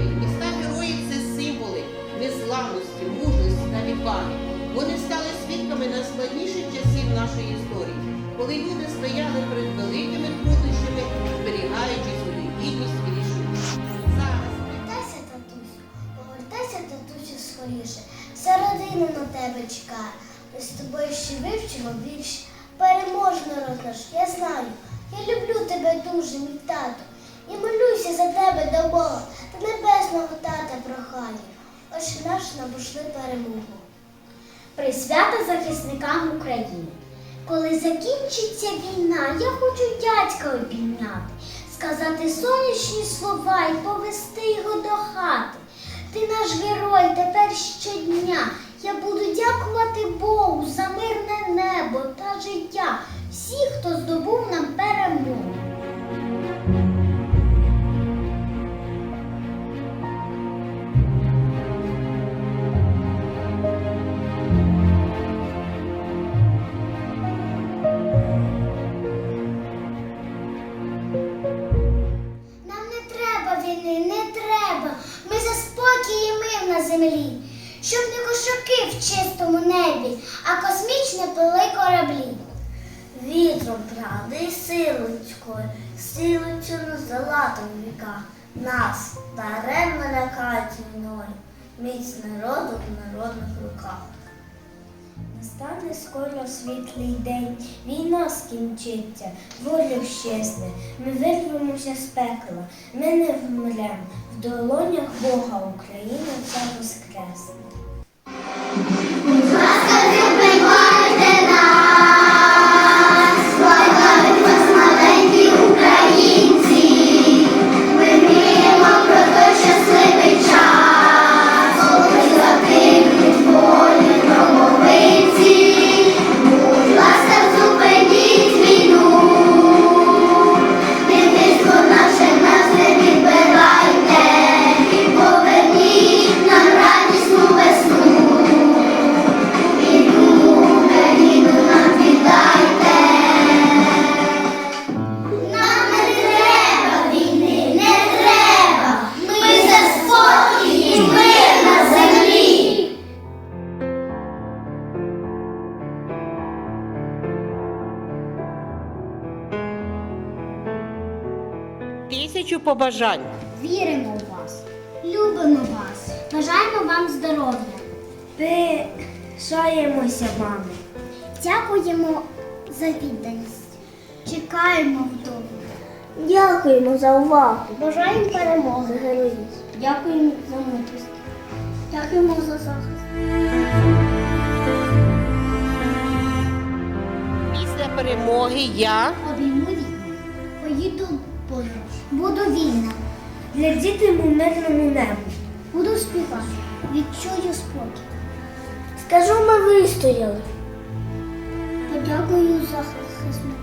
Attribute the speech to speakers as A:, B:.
A: герої. Міста герої це символи незламності, мужності та відваги. Вони стали свідками найскладніших часів нашої історії, коли люди стояли перед великими труднощами, зберігаючи свою гідність і рішучість. Зараз
B: повертайся, татусю, повертайся, татусю, скоріше. Вся родина на тебе чекає. Ми з тобою ще вивчимо більше. Переможний наш, я знаю. Я люблю тебе дуже, мій тато. І малюю молюся за тебе до Бога та небесного тата прохаю. Ось наш нам пошли перемогу. Присвята захисникам України. Коли закінчиться війна, я хочу дядька обійняти, сказати сонячні слова і повести його до хати. Ти наш герой тепер щодня. Я буду дякувати Богу за землі. Щоб не кошаки в чистому небі, а космічне пили кораблі.
C: Вітром правди і силочкою,
D: силою
C: на здолати в віках. Нас даремно лякають війною,
D: міць
C: народу в народних
D: руках. Настане скоро світлий день, війна скінчиться, воля щезне, ми вирвемося з пекла, ми не вмрем, в долонях Бога Україна ця воскресне.
A: Тисячу побажань.
B: Віримо в вас, любимо вас, бажаємо вам здоров'я.
D: Пишаємося вами.
B: Дякуємо за відданість. Чекаємо вдома.
C: Дякуємо
D: за увагу.
B: Бажаємо перемоги, героїзм. Дякуємо за мудрість. Дякуємо за захист.
A: Після перемоги я
B: Обійму війну. Поїду в. Буду вільна.
D: Глядітиму мирному небу.
B: Буду співати. Відчую спокій.
D: Скажу, ми вистояли.
B: Подякую за захисників.